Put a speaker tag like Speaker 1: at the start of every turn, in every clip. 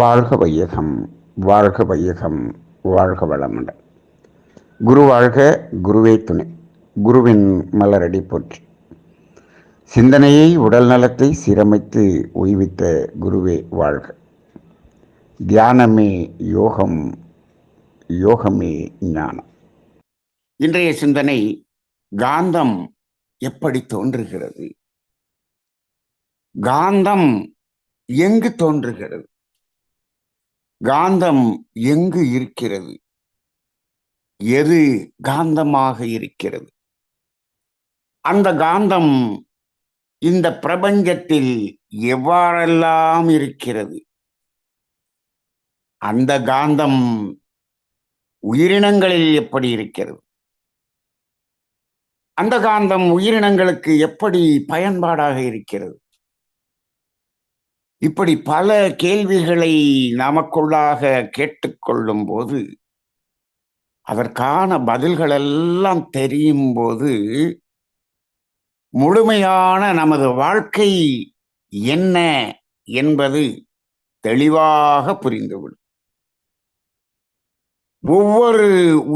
Speaker 1: வாழ்க வையகம் வாழ்க வையகம் வாழ்க வளமுடன். குரு வாழ்க குருவே துணை. குருவின் மலரடி போற்றி. சிந்தனையை உடல் நலத்தை சீரமைத்து ஓய்வித்த குருவே வாழ்க. தியானமே யோகம் யோகமே ஞானம். இன்றைய சிந்தனை காந்தம் எப்படி தோன்றுகிறது? காந்தம் எங்கு தோன்றுகிறது? காந்தம் எங்கு இருக்கிறது? எது காந்தமாக இருக்கிறது? அந்த காந்தம் இந்த பிரபஞ்சத்தில் எவ்வாறெல்லாம் இருக்கிறது? அந்த காந்தம் உயிரினங்களில் எப்படி இருக்கிறது? அந்த காந்தம் உயிரினங்களுக்கு எப்படி பயன்பாடாக இருக்கிறது? இப்படி பல கேள்விகளை நமக்குள்ளாக கேட்டுக்கொள்ளும் போது அதற்கான பதில்கள் எல்லாம் தெரியும் போது முழுமையான நமது வாழ்க்கை என்ன என்பது தெளிவாக புரிந்துவிடும். ஒவ்வொரு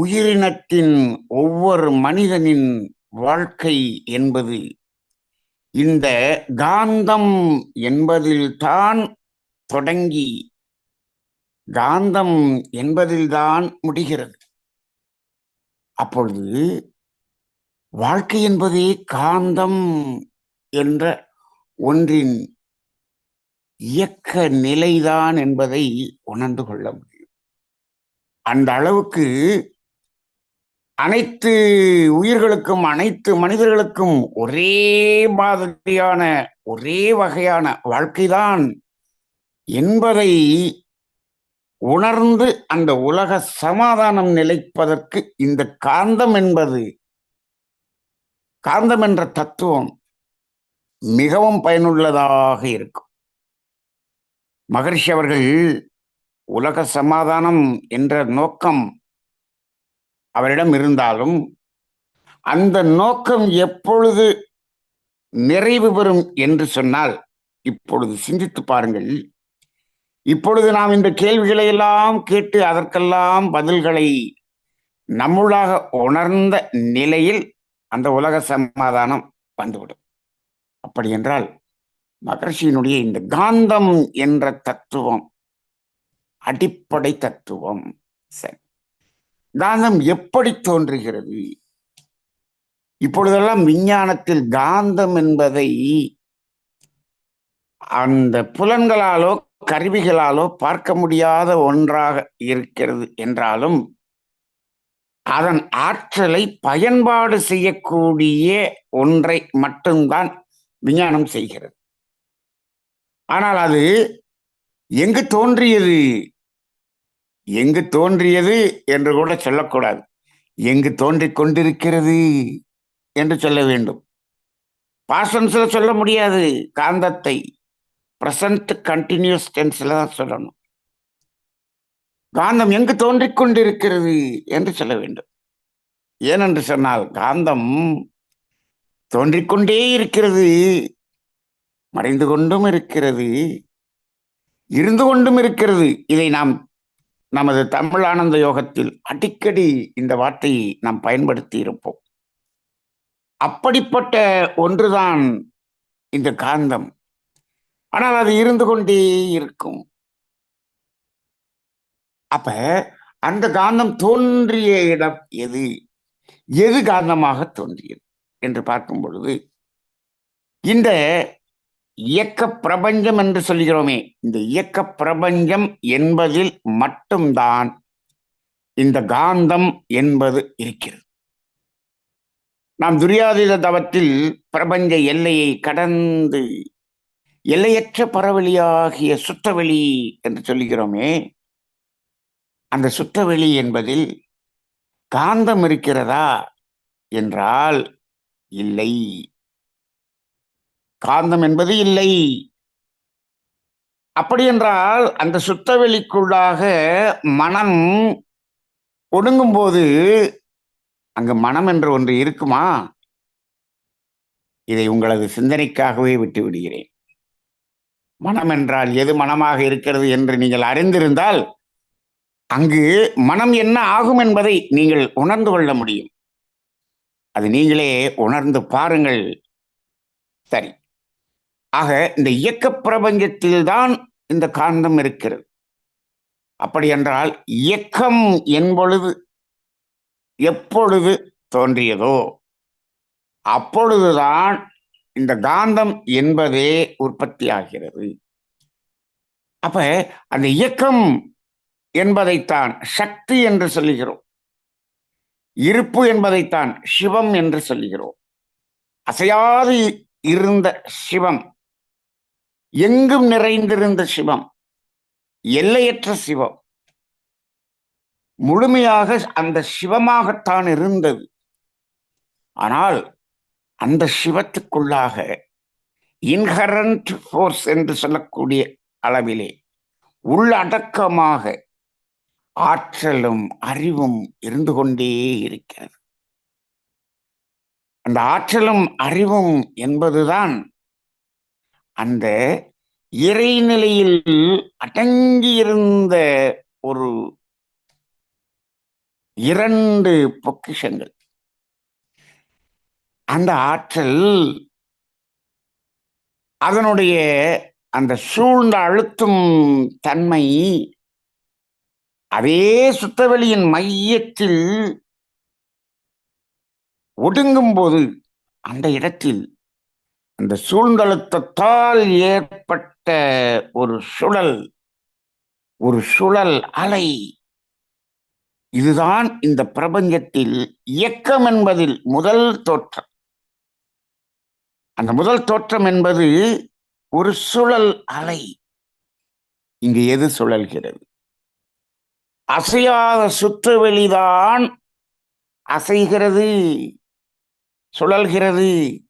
Speaker 1: உயிரினத்தின் ஒவ்வொரு மனிதனின் வாழ்க்கை என்பது இந்த காந்தம் என்பதில்தான் தொடங்கி காந்தம் என்பதில்தான் முடிகிறது. அப்பொழுது வாழ்க்கை என்பதே காந்தம் என்ற ஒன்றின் இயக்க நிலைதான் என்பதை உணர்ந்து கொள்ள முடியும். அந்த அளவுக்கு அனைத்து உயிர்களுக்கும் அனைத்து மனிதர்களுக்கும் ஒரே மாதிரியான ஒரே வகையான வாழ்க்கைதான் என்பதை உணர்ந்து அந்த உலக சமாதானம் நிலைப்பதற்கு இந்த காந்தம் என்பது காந்தம் என்ற தத்துவம் மிகவும் பயனுள்ளதாக இருக்கும். மகரிஷி அவர்கள் உலக சமாதானம் என்ற நோக்கம் அவரிடம் இருந்தாலும் அந்த நோக்கம் எப்பொழுது நிறைவு பெறும் என்று சொன்னால் இப்பொழுது சிந்தித்து பாருங்கள். இப்பொழுது நாம் இந்த கேள்விகளை எல்லாம் கேட்டு அதற்கெல்லாம் பதில்களை நம்முளாக உணர்ந்த நிலையில் அந்த உலக சமாதானம் வந்துவிடும். அப்படி என்றால் மகர்ஷியினுடைய இந்த காந்தம் என்ற தத்துவம் அடிப்படை தத்துவம் சரி. காந்தம் எப்படி தோன்றுகிறது? இப்பொழுதெல்லாம் விஞ்ஞானத்தில் காந்தம் என்பதை அந்த புலன்களாலோ கருவிகளாலோ பார்க்க முடியாத ஒன்றாக இருக்கிறது என்றாலும் அதன் ஆற்றலை பயன்பாடு செய்யக்கூடிய ஒன்றை மட்டும்தான் விஞ்ஞானம் செய்கிறது. ஆனால் அது எங்கு தோன்றியது? எங்கு தோன்றியது என்று கூட சொல்லக்கூடாது. எங்கு தோன்றிக் கொண்டிருக்கிறது என்று சொல்ல வேண்டும். பாசன்ஸில் சொல்ல முடியாது. காந்தத்தை பிரசன்ட் கண்டினியூஸ் டென்ஸில் தான் சொல்லணும். காந்தம் எங்கு தோன்றிக் கொண்டிருக்கிறது என்று சொல்ல வேண்டும். ஏனென்று சொன்னால் காந்தம் தோன்றிக்கொண்டே இருக்கிறது மறைந்து கொண்டும் இருக்கிறது இருந்து கொண்டும் இருக்கிறது. இதை நாம் நமது தமிழ் ஆனந்த யோகத்தில் அடிக்கடி இந்த வார்த்தையை நாம் பயன்படுத்தி இருப்போம். அப்படிப்பட்ட ஒன்றுதான் இந்த காந்தம். ஆனால் அது இருந்து கொண்டே இருக்கும். அப்ப அந்த காந்தம் தோன்றிய இடம் எது? எது காந்தமாக தோன்றியது? என்று பார்க்கும் பொழுது இந்த இயக்க பிரபஞ்சம் என்று சொல்கிறோமே. இந்த இயக்க பிரபஞ்சம் என்பதில் மட்டும்தான் இந்த காந்தம் என்பது இருக்கிறது. நாம் துரியாதீத தவத்தில் பிரபஞ்ச எல்லையை கடந்து எல்லையற்ற பரவெளியாகிய சுற்றவெளி என்று சொல்லுகிறோமே அந்த சுற்றவெளி என்பதில் காந்தம் இருக்கிறதா? என்றால் இல்லை. காந்தம் என்பது இல்லை. அப்படி என்றால் அந்த சுத்தவெளிக்குள்ளாக மனம் ஒடுங்கும் போது அங்கு மனம் என்று ஒன்று இருக்குமா? இதை உங்களது சிந்தனைக்காகவே விட்டு விடுகிறேன். மனம் என்றால் எது மனமாக இருக்கிறது என்று நீங்கள் அறிந்திருந்தால் அங்கு மனம் என்ன ஆகும் என்பதை நீங்கள் உணர்ந்து கொள்ள முடியும். அது நீங்களே உணர்ந்து பாருங்கள். சரி. ஆக இந்த இயக்க பிரபஞ்சத்தில்தான் இந்த காந்தம் இருக்கிறது. அப்படி என்றால் இயக்கம் என்பொழுது எப்பொழுது தோன்றியதோ அப்பொழுதுதான் இந்த காந்தம் என்பதே உற்பத்தி ஆகிறது. அப்ப அந்த இயக்கம் என்பதைத்தான் சக்தி என்று சொல்லுகிறோம். இருப்பு என்பதைத்தான் சிவம் என்று சொல்லுகிறோம். அசையாது இருந்த சிவம் எங்கும் நிறைந்திருந்த சிவம் எல்லையற்ற சிவம். முழுமையாக அந்த சிவமாகத்தான் இருந்தது. ஆனால் அந்த சிவத்துக்குள்ளாக இன்ஹரண்ட் ஃபோர்ஸ் என்று சொல்லக்கூடிய அளவிலே உள்ளடக்கமாக ஆற்றலும் அறிவும் இருந்து கொண்டே இருக்கிறது. அந்த ஆற்றலும் அறிவும் என்பதுதான் அந்த இறைநிலையில் அடங்கியிருந்த ஒரு இரண்டு பொக்கிஷங்கள். அந்த ஆற்றல் அதனுடைய அந்த சூழ்ந்த அழுத்தும் தன்மை அதே சுத்தவெளியின் மையத்தில் ஒடுங்கும் போது அந்த இடத்தில் அந்த சூழ்ந்தழுத்தத்தால் ஏற்பட்ட ஒரு சுழல் ஒரு சுழல் அலை. இதுதான் இந்த பிரபஞ்சத்தில் இயக்கம் என்பதில் முதல் தோற்றம். அந்த முதல் தோற்றம் என்பது ஒரு சுழல் அலை. இங்கு எது சுழல்கிறது? அசையாத சுற்றுவெளிதான் அசைகிறது சுழல்கிறது.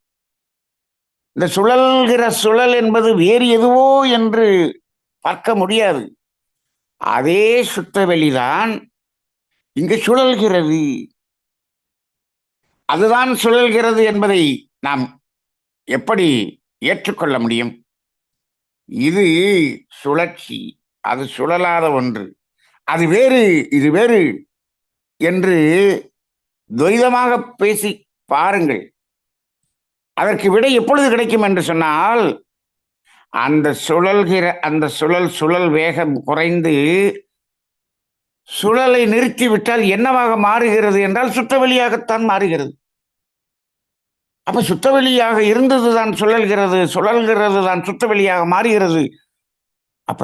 Speaker 1: இந்த சுழல்கிற சுழல் என்பது வேறு எதுவோ என்று பார்க்க முடியாது. அதே சுத்தவெளிதான் இங்கு சுழல்கிறது. அதுதான் சுழல்கிறது என்பதை நாம் எப்படி ஏற்றுக்கொள்ள முடியும்? இது சுழற்சி. அது சுழலாத ஒன்று. அது வேறு இது வேறு என்று துரிதமாக பேசி பாருங்கள். அதற்கு விடை எப்பொழுது கிடைக்கும் என்று சொன்னால் அந்த சுழல்கிற அந்த சுழல் சுழல் வேகம் குறைந்து சுழலை நிறுத்திவிட்டால் என்னவாக மாறுகிறது என்றால் சுற்றவெளியாகத்தான் மாறுகிறது. அப்ப சுத்தவெளியாக இருந்தது தான் சுழல்கிறது சுழல்கிறது தான் சுத்தவெளியாக மாறுகிறது. அப்ப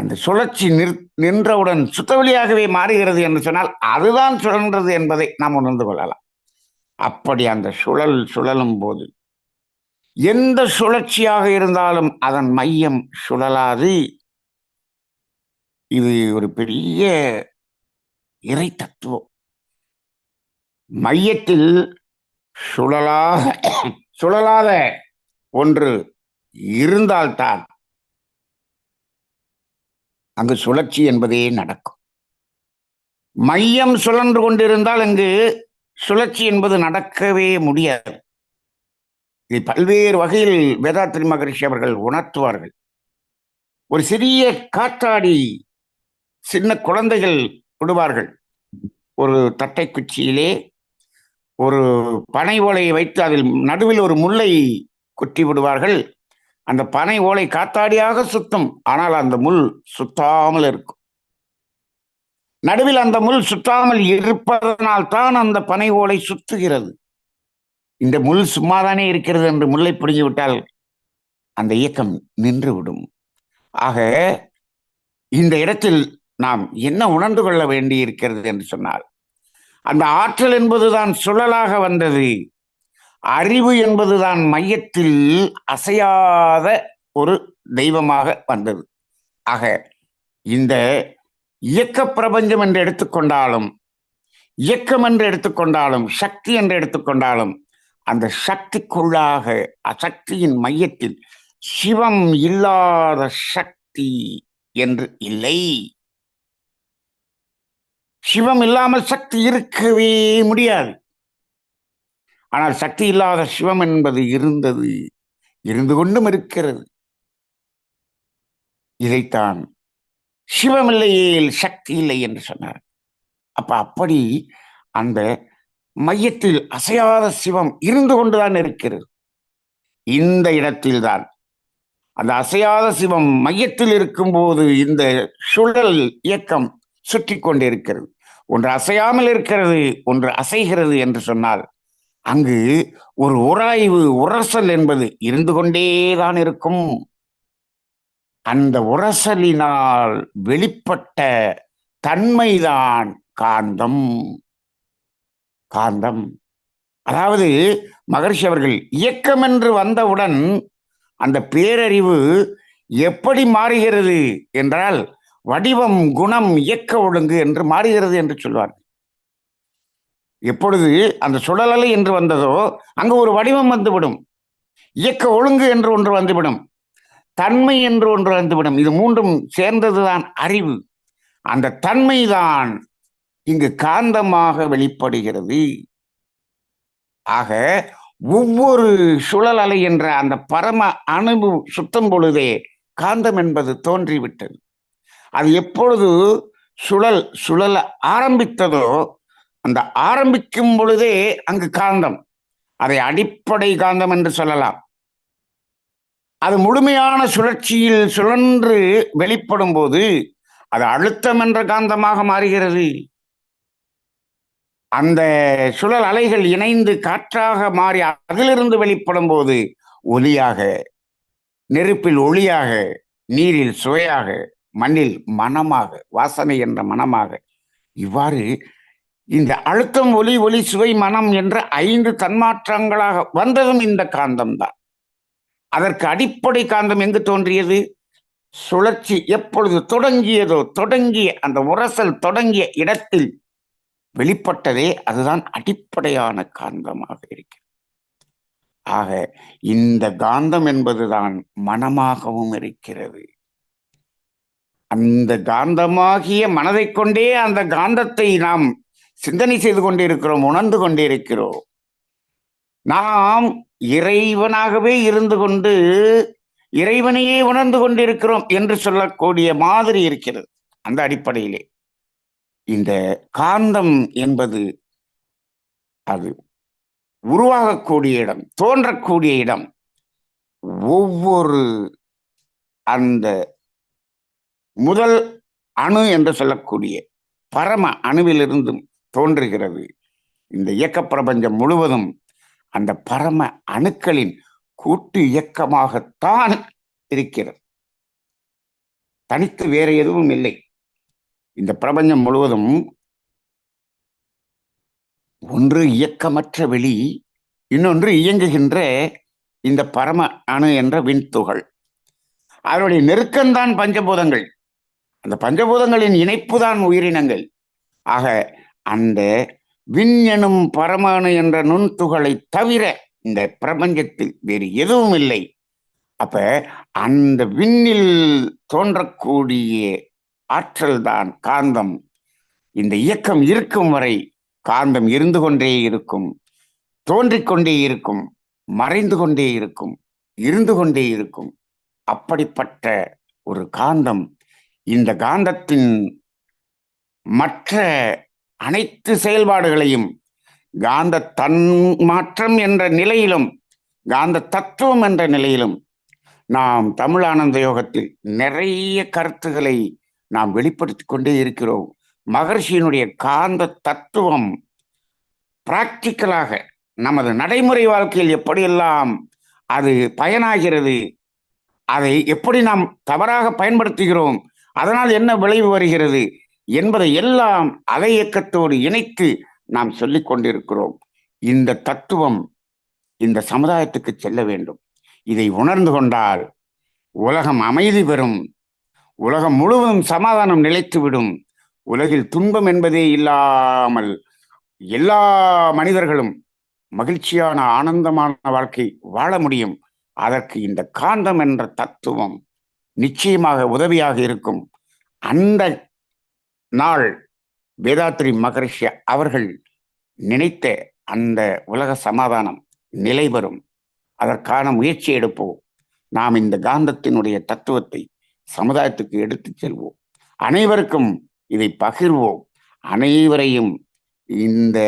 Speaker 1: அந்த சுழற்சி நிற் நின்றவுடன் சுத்தவெளியாகவே மாறுகிறது என்று சொன்னால் அதுதான் சுழன்றது என்பதை நாம் உணர்ந்து கொள்ளலாம். அப்படி அந்த சுழல் சுழலும் போது எந்த சுழற்சியாக இருந்தாலும் அதன் மையம் சுழலாது. இது ஒரு பெரிய இறை தத்துவம். மையத்தில் சுழலாக சுழலாத ஒன்று இருந்தால்தான் அங்கு சுழற்சி என்பதே நடக்கும். மையம் சுழன்று கொண்டிருந்தால் அங்கு சுழற்சி என்பது நடக்கவே முடியாது. இது பல்வேறு வகையில் வேதாத்திரி மகரிஷி அவர்கள் உணர்த்துவார்கள். ஒரு சிறிய காற்றாடி சின்ன குழந்தைகள் விடுவார்கள். ஒரு தட்டை குச்சியிலே ஒரு பனை ஓலையை வைத்து அதில் நடுவில் ஒரு முல்லை குட்டி விடுவார்கள். அந்த பனை ஓலை காத்தாடியாக சுத்தும். ஆனால் அந்த முள் சுத்தாமல் இருக்கும். நடுவில் அந்த முள் சுற்றாமல் இருப்பதனால் தான் அந்த பனை ஓலை சுத்துகிறது. இந்த முள் சும்மாதானே இருக்கிறது என்று முல்லை பிடுங்கி அந்த இயக்கம் நின்றுவிடும். ஆக இந்த இடத்தில் நாம் என்ன உணர்ந்து கொள்ள வேண்டி இருக்கிறது என்று சொன்னால் அந்த ஆற்றல் என்பதுதான் சுழலாக வந்தது. அறிவு என்பதுதான் மையத்தில் அசையாத ஒரு தெய்வமாக வந்தது. ஆக இந்த இயக்க பிரபஞ்சம் என்று எடுத்துக்கொண்டாலும் இயக்கம் என்று எடுத்துக்கொண்டாலும் சக்தி என்று எடுத்துக்கொண்டாலும் அந்த சக்திக்குள்ளாக அசக்தியின் மையத்தில் சிவம் இல்லாத சக்தி என்று இல்லை. சிவம் இல்லாமல் சக்தி இருக்கவே முடியாது. ஆனால் சக்தி இல்லாத சிவம் என்பது இருந்தது இருந்து கொண்டும் இருக்கிறது. இதைத்தான் சிவமில்லையில் சக்தி இல்லை என்று சொன்னார். அப்ப அப்படி அந்த மையத்தில் அசையாத சிவம் இருந்து கொண்டுதான் இருக்கிறது. இந்த இடத்தில்தான். அந்த அசையாத சிவம் மையத்தில் இருக்கும்போது இந்த சுழல் இயக்கம் சுற்றி கொண்டிருக்கிறது. ஒன்று அசையாமல் இருக்கிறது ஒன்று அசைகிறது என்று சொன்னால் அங்கு ஒரு உராய்வு உரசல் என்பது இருந்து கொண்டேதான் இருக்கும். அந்த உரசலினால் வெளிப்பட்ட தன்மைதான் காந்தம். காந்தம். அதாவது மகர்ஷி அவர்கள் இயக்கம் என்று வந்தவுடன் அந்த பேரறிவு எப்படி மாறுகிறது என்றால் வடிவம் குணம் இயக்க ஒழுங்கு என்று மாறுகிறது என்று சொல்வார் எப்பொழுது அந்த சுழலலை என்று வந்ததோ அங்கு ஒரு வடிவம் வந்துவிடும். இயக்க ஒழுங்கு என்று ஒன்று வந்துவிடும். தன்மை என்று ஒன்று வந்துவிடும் இது மூன்றும் சேர்ந்ததுதான் அறிவு. அந்த தன்மைதான் இங்கு காந்தமாக வெளிப்படுகிறது. ஆக ஒவ்வொரு சுழல் அலை என்ற அந்த பரம அணுவு சுத்தம் பொழுதே காந்தம் என்பது தோன்றிவிட்டது. அது எப்பொழுது சுழல் சுழல ஆரம்பித்ததோ அந்த ஆரம்பிக்கும் பொழுதே அங்கு காந்தம். அதை அடிப்படை காந்தம் என்று சொல்லலாம். அது முழுமையான சுழற்சியில் சுழன்று வெளிப்படும் போது அது அழுத்தம் என்ற காந்தமாக மாறுகிறது. அந்த சுழல் அலைகள் இணைந்து காற்றாக மாறி அதிலிருந்து வெளிப்படும் போது ஒலியாக நெருப்பில் ஒளியாக நீரில் சுவையாக மண்ணில் மனமாக வாசனை என்ற மனமாக இவ்வாறு இந்த அழுத்தம் ஒலி ஒலி சுவை மனம் என்ற ஐந்து தன்மாற்றங்களாக வந்ததும் இந்த காந்தம்தான். அதற்கு அடிப்படை காந்தம் எங்கு தோன்றியது? சுழற்சி எப்பொழுது தொடங்கியதோ தொடங்கிய அந்த உரசல் தொடங்கிய இடத்தில் வெளிப்பட்டதே அதுதான் அடிப்படையான காந்தமாக இருக்கிறது. ஆக இந்த காந்தம் என்பதுதான் மனமாகவும் இருக்கிறது. அந்த காந்தமாகிய மனதை கொண்டே அந்த காந்தத்தை நாம் சிந்தனை செய்து கொண்டிருக்கிறோம் உணர்ந்து கொண்டிருக்கிறோம். நாம் இறைவனாகவே இருந்து கொண்டு இறைவனையே உணர்ந்து கொண்டிருக்கிறோம் என்று சொல்லக்கூடிய மாதிரி இருக்கிறது அந்த அடிப்படையிலே. இந்த காந்தம் என்பது அது உருவாகக்கூடிய இடம் தோன்றக்கூடிய இடம். ஒவ்வொரு அந்த முதல் அணு என்று சொல்லக்கூடிய பரம அணுவிலிருந்தும் தோன்றுகிறது. இந்த இயக்க பிரபஞ்சம் முழுவதும் அந்த பரம அணுக்களின் கூட்டு இயக்கமாகத்தான் இருக்கிறது. தனித்து வேற எதுவும் இல்லை. இந்த பிரபஞ்சம் முழுவதும் ஒன்று இயக்கமற்ற வெளி இன்னொன்று இயங்குகின்ற இந்த பரம அணு என்ற விண்துகள். அதனுடைய நெருக்கம்தான் பஞ்சபூதங்கள். அந்த பஞ்சபூதங்களின் இணைப்பு தான் உயிரினங்கள். ஆக அந்த விண் எனும் பரம என்ற நுண்துகளை தவிர இந்த பிரபஞ்சத்தில் வேறு எதுவும் இல்லை. அப்ப அந்த விண்ணில் தோன்றக்கூடிய ஆற்றல் தான் காந்தம். இந்த இயக்கம் இருக்கும் வரை காந்தம் இருந்து கொண்டே இருக்கும் தோன்றிக் கொண்டே இருக்கும் மறைந்து கொண்டே இருக்கும் இருந்து கொண்டே இருக்கும். அப்படிப்பட்ட ஒரு காந்தம். இந்த காந்தத்தின் மற்ற அனைத்து செயல்பாடுகளையும் காந்த தன்மாற்றம் என்ற நிலையிலும் காந்த தத்துவம் என்ற நிலையிலும் நாம் தமிழ் ஆனந்த யோகத்தில் நிறைய கருத்துக்களை நாம் வெளிப்படுத்தி கொண்டே இருக்கிறோம். மகர்ஷியினுடைய காந்த தத்துவம் பிராக்டிக்கலாக நமது நடைமுறை வாழ்க்கையில் எப்படியெல்லாம் அது பயனாகிறது அதை எப்படி நாம் தவறாக பயன்படுத்துகிறோம் அதனால் என்ன விளைவு வருகிறது என்பதை எல்லாம் அலை இயக்கத்தோடு இணைத்து நாம் சொல்லிக் கொண்டிருக்கிறோம். இந்த தத்துவம் இந்த சமுதாயத்துக்கு செல்ல வேண்டும். இதை உணர்ந்து கொண்டால் உலகம் அமைதி பெறும். உலகம் முழுவதும் சமாதானம் நிலைத்துவிடும் உலகில் துன்பம் என்பதே இல்லாமல் எல்லா மனிதர்களும் மகிழ்ச்சியான ஆனந்தமான வாழ்க்கை வாழ முடியும். அதற்கு இந்த காந்தம் என்ற தத்துவம் நிச்சயமாக உதவியாக இருக்கும். அந்த நாள் வேதாத்ரி மகரிஷி அவர்கள் நினைத்த அந்த உலக சமாதானம் நிலை வரும் அதற்கான முயற்சி எடுப்போம். நாம் இந்த காந்தத்தினுடைய தத்துவத்தை சமுதாயத்துக்கு எடுத்துச் செல்வோம். அனைவருக்கும் இதை பகிர்வோம். அனைவரையும் இந்த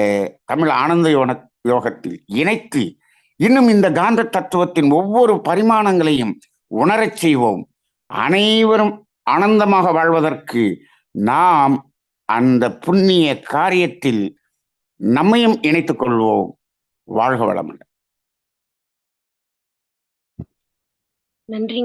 Speaker 1: தமிழ் ஆனந்த யோன யோகத்தில் இணைத்து இன்னும் இந்த காந்த தத்துவத்தின் ஒவ்வொரு பரிமாணங்களையும் உணரச் செய்வோம். அனைவரும் ஆனந்தமாக வாழ்வதற்கு நாம் அந்த புண்ணிய காரியத்தில் நம்மையும் இணைத்துக் கொள்வோம். வாழ்க வளமுடன்.
Speaker 2: நன்றி.